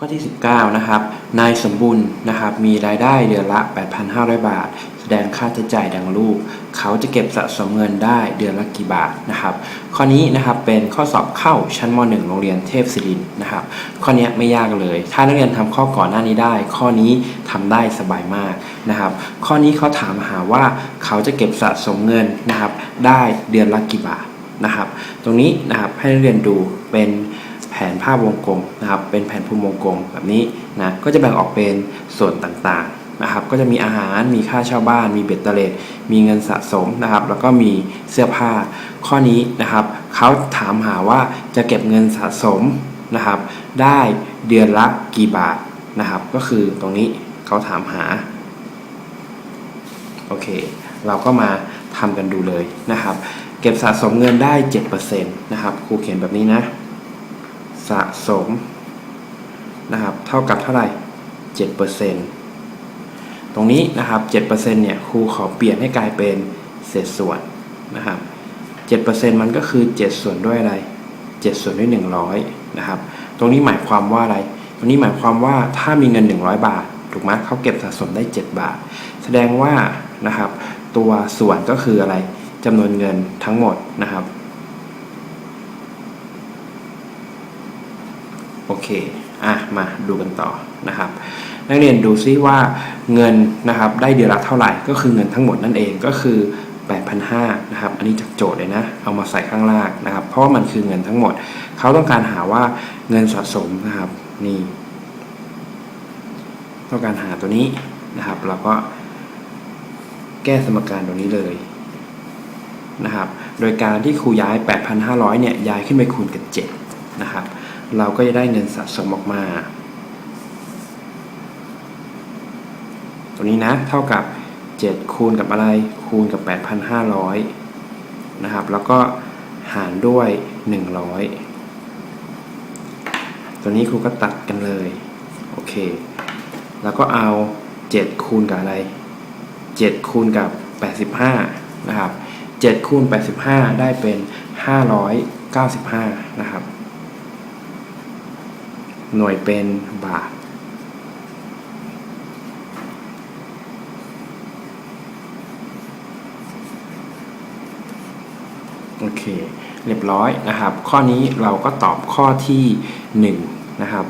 ข้อที่ 19 นะครับ นายสมบุญนะครับ มีรายได้เดือนละ 8,500 บาท แสดงค่าใช้จ่ายดังรูป เขาจะเก็บสะสมเงินได้เดือนละกี่บาทนะครับ ข้อนี้นะครับเป็นข้อสอบเข้าชั้นม .1 โรงเรียนเทพศิรินนะครับ ข้อนี้ไม่ยากเลย ถ้านักเรียนทำข้อก่อนหน้านี้ได้ ข้อนี้ทำได้สบายมากนะครับ ข้อนี้เขาถามหาว่าเขาจะเก็บสะสมเงินนะครับ ได้เดือนละกี่บาทนะครับ ตรงนี้นะครับให้นักเรียนดูเป็น ผนภาพวงกลมนะครับ เป็นแผนภูมิวงกลมแบบนี้นะก็จะแบ่งออกเป็นส่วนต่างๆนะครับ ก็จะมีอาหารมีค่าเช่าบ้าน มีเบ็ดเตล็ดมีเงินสะสมนะครับ แล้วก็มีเสื้อผ้าข้อนี้นะครับเขาถามหาว่าจะเก็บเงินสะสมนะครับ ได้เดือนละกี่บาทนะครับ ก็คือตรงนี้เขาถามหาโอเค เราก็มาทำกันดูเลยนะครับ เก็บสะสมเงินได้7%นะครับครูเขียนแบบนี้นะ สะสมนะครับเท่ากับเท่าไหร่ 7%ตรงนี้นะครับ 7%เนี่ยครูขอเปลี่ยนให้กลายเป็นเศษส่วนนะครับ 7%มันก็คือ 7 ส่วนด้วยอะไร 7 ส่วนด้วย 100 นะครับ ตรงนี้หมายความว่าอะไร ตรงนี้หมายความว่าถ้ามีเงิน 100 บาท ถูกไหมเขาเก็บสะสมได้ 7 บาท แสดงว่านะครับ ตัวส่วนก็คืออะไรจำนวนเงินทั้งหมดนะครับ โอเค อะ มาดูกันต่อนะครับ นักเรียนดูซิว่าเงินนะครับได้เดือนละเท่าไหร่ ก็คือเงินทั้งหมดนั่นเองก็คือ8,500นะครับ อันนี้จากโจทย์เลยนะ เอามาใส่ข้างล่างนะครับ เพราะว่ามันคือเงินทั้งหมด เขาต้องการหาว่าเงินสะสมนะครับ นี่ ต้องการหาตัวนี้นะครับ เราก็แก้สมการตรงนี้เลยนะครับ โดยการที่ครูย้าย 8,500 เนี่ย ย้ายขึ้นไปคูณกับ 7 นะครับ เราก็จะได้เงินสะสมออกมา ตัวนี้นะเท่ากับ 7 คูณกับอะไรคูณกับ 8,500 นะครับ แล้วก็หารด้วย 100 ตัวนี้ครูก็ตัดกันเลย โอเค แล้วก็เอา 7 คูณกับอะไร 7 คูณกับ 85 นะครับ7คูณ85 ได้เป็น 595 นะครับ หน่วยเป็นบาท โอเค เรียบร้อยนะครับ ข้อนี้เราก็ตอบข้อที่ 1 นะครับ